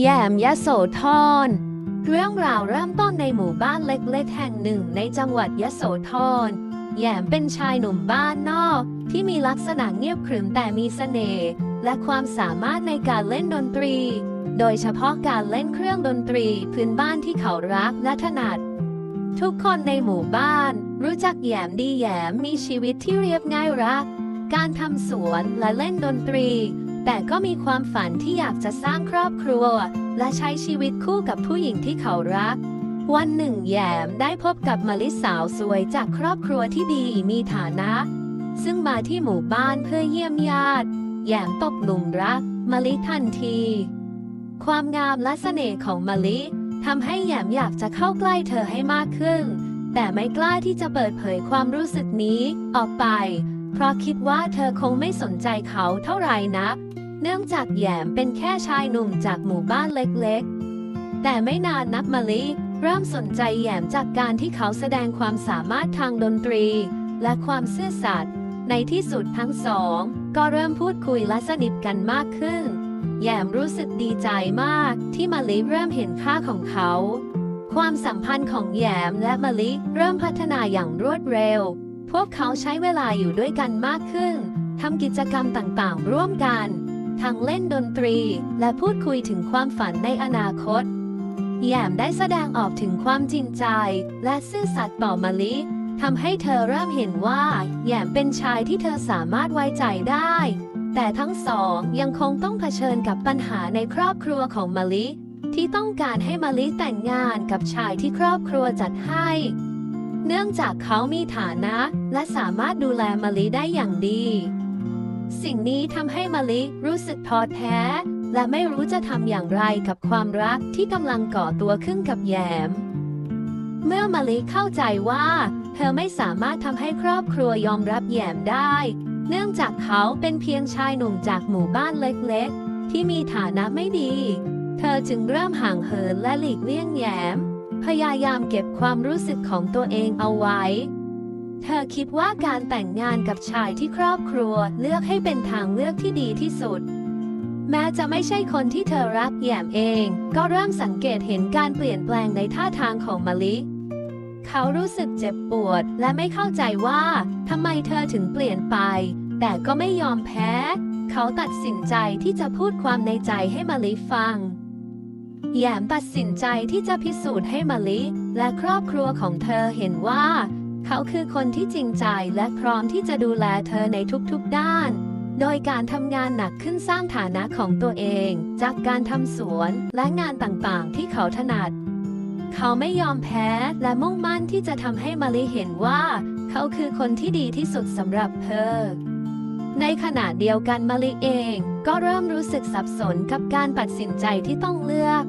แยมยโสธร เรื่องราวเริ่มต้นในหมู่บ้านเล็กๆแห่งหนึ่งในจังหวัดยโสธร แยมเป็นชายหนุ่มบ้านนอก ที่มีลักษณะเงียบขรึมแต่มีเสน่ห์และความสามารถในการเล่นดนตรี โดยเฉพาะการเล่นเครื่องดนตรีพื้นบ้านที่เขารักและถนัด ทุกคนในหมู่บ้าน รู้จักแยมดีแยมมีชีวิตที่เรียบง่ายรัก การทำสวนและเล่นดนตรี แต่ก็มีความฝันที่อยากจะสร้างครอบครัว และใช้ชีวิตคู่กับผู้หญิงที่เขารัก วันหนึ่งแยมได้พบกับมาลิสาวสวยจากครอบครัวที่ดีมีฐานะ ซึ่งมาที่หมู่บ้านเพื่อเยี่ยมญาติ แยมตกหลุมรักมาลิทันที ความงามและเสน่ห์ของมาลิทำให้แยมอยากจะเข้าใกล้เธอให้มากขึ้น แต่ไม่กล้าที่จะเปิดเผยความรู้สึกนี้ออกไป เพราะคิดว่าเธอคงไม่สนใจเขาเท่าไหร่นัก เนื่องจากแยมเป็นแค่ชายหนุ่มจากหมู่บ้านเล็กๆ แต่ไม่นานนักมะลิเริ่มสนใจแยมจากการที่เขาแสดงความสามารถทางดนตรี และความซื่อสัตย์ในที่สุดทั้งสอง ก็เริ่มพูดคุยและสนิทกันมากขึ้น แยมรู้สึกดีใจมากที่มะลิเริ่มเห็นค่าของเขา ความสัมพันธ์ของแยมและมะลิเริ่มพัฒนาอย่างรวดเร็ว พวกเขาใช้เวลาอยู่ด้วยกันมากขึ้น ทำกิจกรรมต่างๆ ร่วมกัน ทั้งเล่นดนตรี และพูดคุยถึงความฝันในอนาคต แยมได้แสดงออกถึงความจริงใจ และซื่อสัตย์ต่อมะลิทำให้เธอเริ่มเห็นว่า แยมเป็นชายที่เธอสามารถไว้ใจได้ แต่ทั้งสองยังคงต้องเผชิญกับปัญหาในครอบครัวของมะลิที่ต้องการให้มะลิแต่งงานกับชายที่ครอบครัวจัดให้ เนื่องจากเขามีฐานะและสามารถดูแลมะลิได้อย่างดี สิ่งนี้ทำให้มะลิรู้สึกท้อแท้ และไม่รู้จะทำอย่างไรกับความรักที่กำลังก่อตัวขึ้นกับแยม เมื่อมะลิเข้าใจว่า เธอไม่สามารถทำให้ครอบครัวยอมรับแยมได้ เนื่องจากเขาเป็นเพียงชายหนุ่มจากหมู่บ้านเล็กๆ ที่มีฐานะไม่ดี เธอจึงเริ่มห่างเหินและหลีกเลี่ยงแยม พยายามเก็บความรู้สึกของตัวเองเอาไว้ เธอคิดว่าการแต่งงานกับชายที่ครอบครัวเลือกให้เป็นทางเลือกที่ดีที่สุด แม้จะไม่ใช่คนที่เธอรักแยมเอง ก็เริ่มสังเกตเห็นการเปลี่ยนแปลงในท่าทางของมะลิเขารู้สึกเจ็บปวดและไม่เข้าใจว่าทำไมเธอถึงเปลี่ยนไป แต่ก็ไม่ยอมแพ้ เขาตัดสินใจที่จะพูดความในใจให้มะลิฟัง แยมตัดสินใจที่จะพิสูจน์ให้มะลิ และครอบครัวของเธอเห็นว่า เขาคือคนที่จริงใจและพร้อมที่จะดูแลเธอในทุกๆด้าน โดยการทำงานหนักขึ้นสร้างฐานะของตัวเอง จากการทำสวนและงานต่างๆ ที่เขาถนัด เขาไม่ยอมแพ้และมุ่งมั่นที่จะทำให้มะลิเห็นว่า เขาคือคนที่ดีที่สุดสำหรับเธอ ในขณะเดียวกันมะลิเองก็เริ่มรู้สึกสับสนกับการตัดสินใจที่ต้องเลือก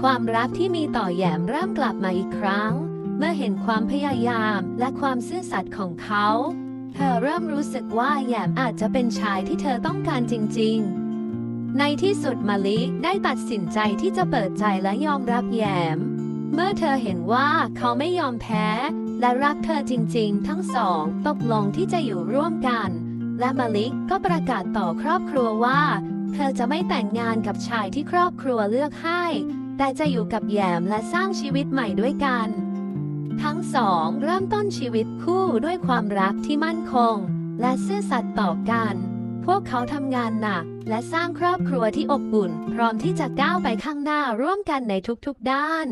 ความรักที่มีต่อแยมเริ่มกลับมาอีกครั้ง เมื่อเห็นความพยายามและความซื่อสัตย์ของเขา เธอเริ่มรู้สึกว่าแยมอาจจะเป็นชายที่เธอต้องการจริง ๆ ในที่สุดมะลิได้ตัดสินใจที่จะเปิดใจและยอมรับแยม เมื่อเธอเห็นว่าเขาไม่ยอมแพ้ และรักเธอจริง ๆ ทั้งสองตกลงที่จะอยู่ร่วมกัน และมะลิก็ประกาศต่อครอบครัวว่า เธอจะไม่แต่งงานกับชายที่ครอบครัวเลือกให้ แต่จะอยู่กับแยมและสร้างชีวิตใหม่ด้วยกัน ทั้งสองเริ่มต้นชีวิตคู่ด้วยความรักที่มั่นคง และซื่อสัตย์ต่อกัน พวกเขาทำงานหนัก และสร้างครอบครัวที่อบอุ่น พร้อมที่จะก้าวไปข้างหน้าร่วมกันในทุกๆด้าน